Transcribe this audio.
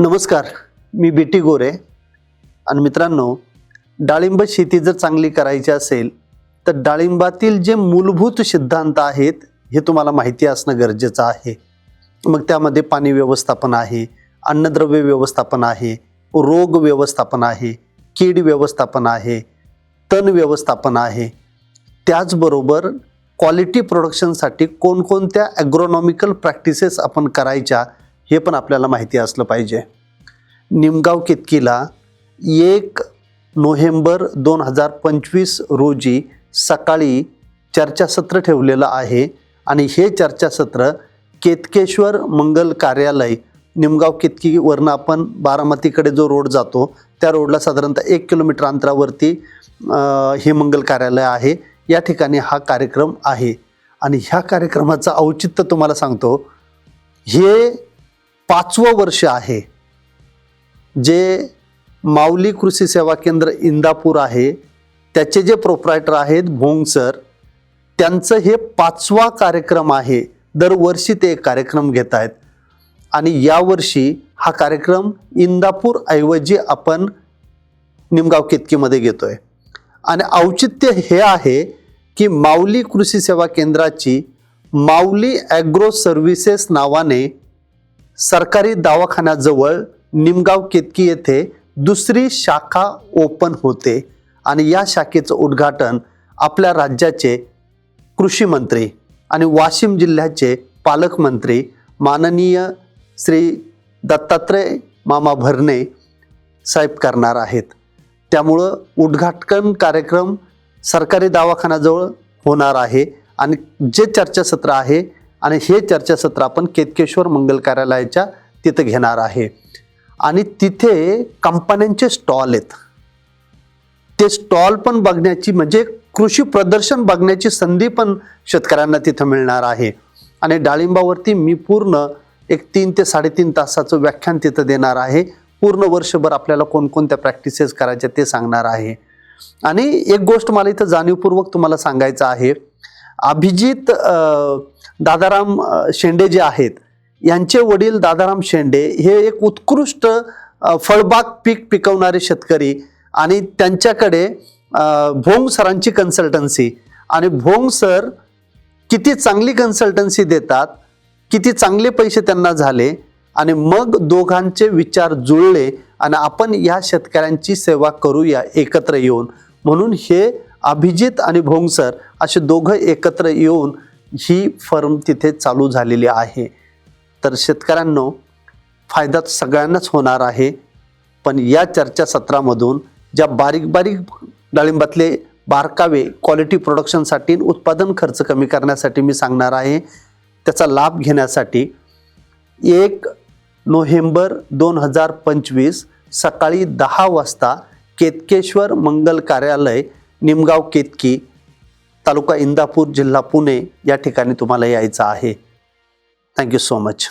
नमस्कार मी बी टी गोरे. आणि मित्रांनो डाळिंब शेती जर चांगली करायची असेल तर डाळिंबातील जे मूलभूत सिद्धांत आहेत हे तुम्हाला माहिती असणं गरजेचं आहे. मग त्यामध्ये पाणी व्यवस्थापन आहे अन्नद्रव्य व्यवस्थापन आहे रोग व्यवस्थापन आहे कीड व्यवस्थापन आहे तण व्यवस्थापन आहे. त्याचबरोबर क्वालिटी प्रोडक्शनसाठी कोणकोणत्या ॲग्रोनॉमिकल प्रॅक्टिसेस आपण करायच्या हे पण आपल्याला माहिती असलं पाहिजे. निमगाव केतकीला? एक नोव्हेंबर दोन हजार पंचवीस रोजी सकाळी चर्चासत्र ठेवलेलं आहे आणि हे चर्चासत्र केतकेश्वर मंगल कार्यालय निमगाव केतकीवरनं आपण बारामतीकडे जो रोड जातो त्या रोडला साधारणतः एक किलोमीटर अंतरावरती हे मंगल कार्यालय आहे. या ठिकाणी हा कार्यक्रम आहे. आणि ह्या कार्यक्रमाचं औचित्य तुम्हाला सांगतो हे पाचवं वर्ष आहे जे माऊली कृषी सेवा केंद्र इंदापूर आहे. त्याचे जे प्रोप्रायटर आहेत भोंग सर त्यांचं हे पाचवा कार्यक्रम आहे. दरवर्षी ते एक कार्यक्रम घेत आहेत. आणि यावर्षी हा कार्यक्रम इंदापूर ऐवजी आपण निमगाव केतकीमध्ये घेतो आहे आणि औचित्य हे आहे की माऊली कृषी सेवा केंद्राची माऊली ॲग्रो सर्व्हिसेस नावाने सरकारी दवाखान्याजवळ निमगाव केतकी येथे दुसरी शाखा ओपन होते आणि या शाखेचं उद्घाटन आपल्या राज्याचे कृषी मंत्री आणि वाशिम जिल्ह्याचे पालकमंत्री माननीय श्री दत्तात्रय मामा भरणे साहेब करणार आहेत. त्यामुळं उद्घाटन कार्यक्रम सरकारी दवाखान्याजवळ होणार आहे आणि जे चर्चासत्र आहे आणि हे चर्चासत्र आपण केतकेश्वर मंगल कार्यालयाच्या तिथं घेणार आहे. आणि तिथे कंपन्यांचे स्टॉल आहेत. ते स्टॉल पण बघण्याची म्हणजे कृषी प्रदर्शन बघण्याची संधी पण शेतकऱ्यांना तिथं मिळणार आहे. आणि डाळिंबावरती मी पूर्ण एक तीन ते साडेतीन तासाचं व्याख्यान तिथं देणार आहे. पूर्ण वर्षभर आपल्याला कोणकोणत्या प्रॅक्टिसेस करायच्या ते सांगणार आहे. आणि एक गोष्ट मला इथं जाणीवपूर्वक तुम्हाला सांगायचं आहे. अभिजित दादाराम शेंडे जे आहेत यांचे वडील दादाराम शेंडे हे एक उत्कृष्ट फळबाग पीक पिकवणारे शेतकरी आणि त्यांच्याकडे भोंग सरांची कन्सल्टन्सी आणि भोंग सर किती चांगली कन्सल्टन्सी देतात किती चांगले पैसे त्यांना झाले आणि मग दोघांचे विचार जुळले आणि आपण या शेतकऱ्यांची सेवा करूया एकत्र येऊन. म्हणून हे अभिजित आणि भोंगसर असे दोघं एकत्र येऊन ही फर्म तिथे चालू झालेली आहे. तर शेतकऱ्यांनो फायदा सगळ्यांनाच होणार आहे. पण या चर्चासत्रामधून ज्या बारीक बारीक डाळिंबातले बारकावे क्वालिटी प्रोडक्शनसाठी उत्पादन खर्च कमी करण्यासाठी मी सांगणार आहे त्याचा लाभ घेण्यासाठी एक नोव्हेंबर दोन हजार पंचवीस सकाळी दहा वाजता केतकेश्वर मंगल कार्यालय निमगाव केतकी तालुका इंदापूर जिल्हा पुणे या ठिकाणी तुम्हाला यायचं आहे. Thank you so much